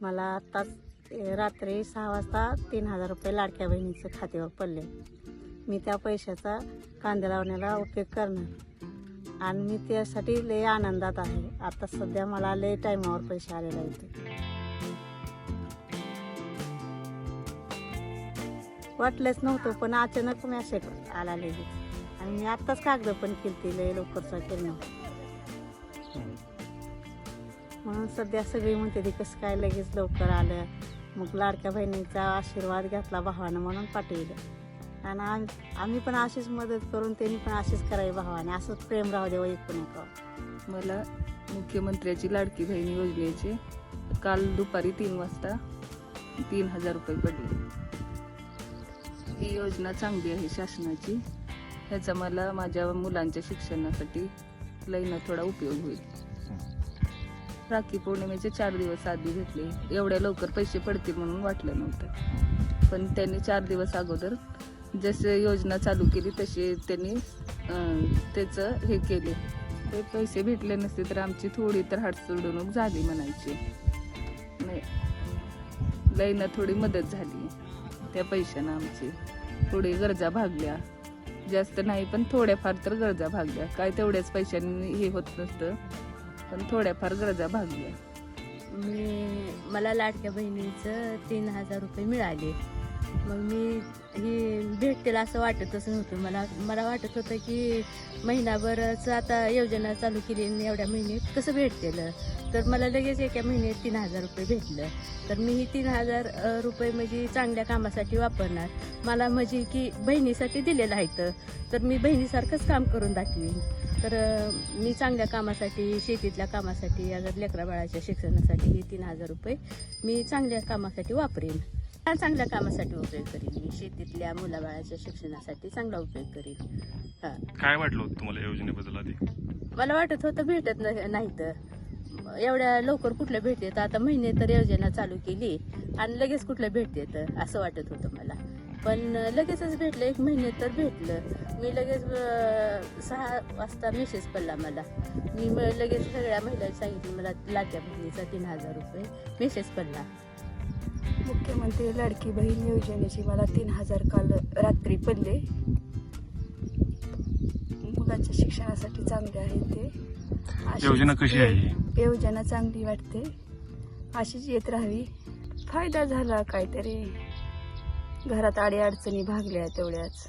मला आत्ताच रात्री सहा वाजता तीन हजार रुपये लाडक्या बहिणीचं खात्यावर पडले. मी त्या पैशाचा कांदा लावण्याला उपयोग करणार. आणि मी त्यासाठी लय आनंदात आहे. आता सध्या मला लय टायमावर पैसे आलेले आहेत. वाटलंच नव्हतं पण अचानक मॅसेज आला लगेच. आणि मी आत्ताच कागद पण केली लय लवकरचा केलं. म्हणून सध्या सगळी म्हणते ती कसं काय लगेच लवकर आलं? मग लाडक्या बहिणीचा आशीर्वाद घेतला भावानं म्हणून पाठवलं. आणि आम- आम्ही पण अशीच मदत करून त्यांनी पण अशीच करावी भावाने. असंच प्रेम राहू देवा एकूण एक. मला मुख्यमंत्र्याची लाडकी बहीण योजनेचे काल दुपारी तीन वाजता तीन हजार रुपये पडले. ही योजना चांगली आहे शासनाची. ह्याचा मला माझ्या मुलांच्या शिक्षणासाठी लईना थोडा उपयोग होईल. राखी पौर्णिमेचे चार दिवस आधी घेतले. एवढ्या लवकर पैसे पडतील म्हणून वाटलं नव्हतं. पण त्यांनी चार दिवस अगोदर जसे योजना चालू केली तसे त्यांनी त्याचं हे केले. ते पैसे भेटले नसते तर आमची थोडी तर हाडसोडणूक झाली म्हणायची. नाही लईना थोडी मदत झाली. त्या पैशानं आमची थोडी गरजा भागल्या. जास्त नाही पण थोड्याफार तर गरजा भागल्या. काय तेवढ्याच पैशांनी हे होत नसतं. पण थोड्याफार गरजा भागल्या. मी मला लाडक्या बहिणीचं तीन हजार रुपये मिळाले. मग मी ही भेटतील असं वाटतच नव्हतं. मला मला वाटत होतं की महिनाभरच आता योजना चालू केली आणि एवढ्या महिन्यात कसं भेटतील? तर मला लगेच एका महिन्यात तीन हजार रुपये भेटलं. तर मी ही तीन हजार रुपये म्हणजे चांगल्या कामासाठी वापरणार. मला म्हणजे की बहिणीसाठी दिलेलं आहे तर मी बहिणीसारखंच काम करून दाखवीन. तर मी चांगल्या कामासाठी शेतीतल्या कामासाठी अगर लेकरा बाळाच्या शिक्षणासाठी हे तीन हजार रुपये मी चांगल्या कामासाठी वापरेन. हा चांगल्या कामासाठी उपयोग करीन. मी शेतीतल्या मुलाबाळाच्या शिक्षणासाठी चांगला उपयोग करीन. हा. काय वाटलं होतं तुम्हाला योजनेबद्दल आधी? मला वाटत होतं भेटत न- नाही तर. एवढ्या लवकर कुठल्या भेटते तर आता महिने तर योजना चालू केली आणि लगेच कुठल्या भेटते तर असं वाटत होतं मला. पण लगेचच भेटलं. एक महिने तर भेटलं. मी लगेच अं, सहा वाजता मेसेज पडला मला. मी लगेच सगळ्या महिलांनी सांगितलं मला लाडक्या बहिणीचा तीन हजार रुपये मेसेज पडला. मुख्यमंत्री लाडकी बहीण योजनेची मला तीन हजार काल रात्री पडले. मुलांच्या शिक्षणासाठी चांगले आहे ते. योजना कशी आहे? योजना चांगली वाटते. अशीच येत राहावी. फायदा झाला काहीतरी. घरात अडीअडचणी भागल्या तेवढ्याच.